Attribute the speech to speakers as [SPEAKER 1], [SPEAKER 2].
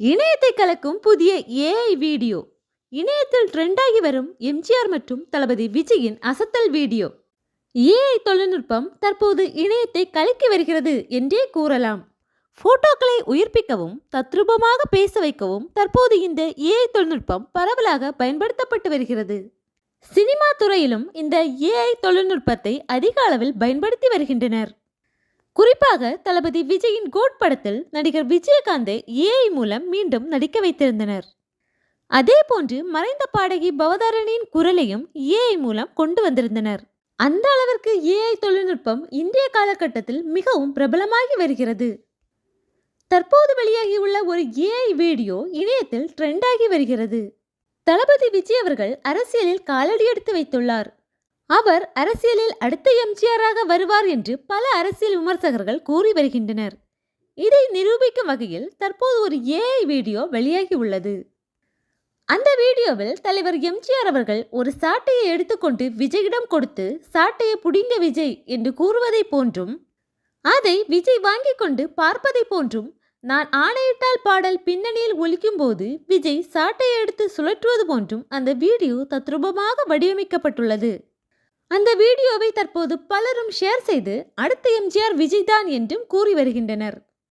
[SPEAKER 1] இணையத்தை கலக்கும் புதிய ஏஐ வீடியோ. இணையத்தில் ட்ரெண்டாகி வரும் எம்ஜிஆர் மற்றும் தளபதி விஜயின் அசத்தல் வீடியோ. ஏஐ தொழில்நுட்பம் தற்போது இணையத்தை கலக்கி வருகிறது என்றே கூறலாம். போட்டோக்களை உயிர்ப்பிக்கவும் தத்ரூபமாக பேச வைக்கவும் தற்போது இந்த ஏஐ தொழில்நுட்பம் பரவலாக பயன்படுத்தப்பட்டு வருகிறது. சினிமா துறையிலும் இந்த ஏஐ தொழில்நுட்பத்தை அதிக அளவில் பயன்படுத்தி வருகின்றனர். குறிப்பாக தளபதி விஜயின் கோட் படத்தில் நடிகர் விஜயகாந்தை ஏஐ மூலம் மீண்டும் நடிக்க வைத்திருந்தனர். அதே போன்று மறைந்த பாடகி பவதாரணியின் குரலையும் ஏஐ மூலம் கொண்டு வந்திருந்தனர். அந்த அளவிற்கு ஏஐ தொழில்நுட்பம் இந்திய காலகட்டத்தில் மிகவும் பிரபலமாகி வருகிறது. தற்போது வெளியாகியுள்ள ஒரு ஏஐ வீடியோ இணையத்தில் ட்ரெண்டாகி வருகிறது. தளபதி விஜய் அவர்கள் அரசியலில் காலடி எடுத்து வைத்துள்ளார். அவர் அரசியலில் அடுத்த எம்ஜிஆராக வருவார் என்று பல அரசியல் விமர்சகர்கள் கூறி வருகின்றனர். இதை நிரூபிக்கும் வகையில் தற்போது ஒரு ஏஐ வீடியோ வெளியாகி உள்ளது. அந்த வீடியோவில் தலைவர் எம்ஜிஆர் அவர்கள் ஒரு சாட்டையை எடுத்துக்கொண்டு விஜயிடம் கொடுத்து சாட்டையை புடிங்க விஜய் என்று கூறுவதை போன்றும் அதை விஜய் வாங்கிக் கொண்டு பார்ப்பதை போன்றும் நான் ஆணையிட்டால் பாடல் பின்னணியில் ஒலிக்கும் போது விஜய் சாட்டையை எடுத்து சுழற்றுவது போன்றும் அந்த வீடியோ தத்ரூபமாக வடிவமைக்கப்பட்டுள்ளது. அந்த வீடியோவை தற்போது பலரும் ஷேர் செய்து அடுத்த எம்ஜிஆர் விஜய் தான் என்றும் கூறி வருகின்றனர்.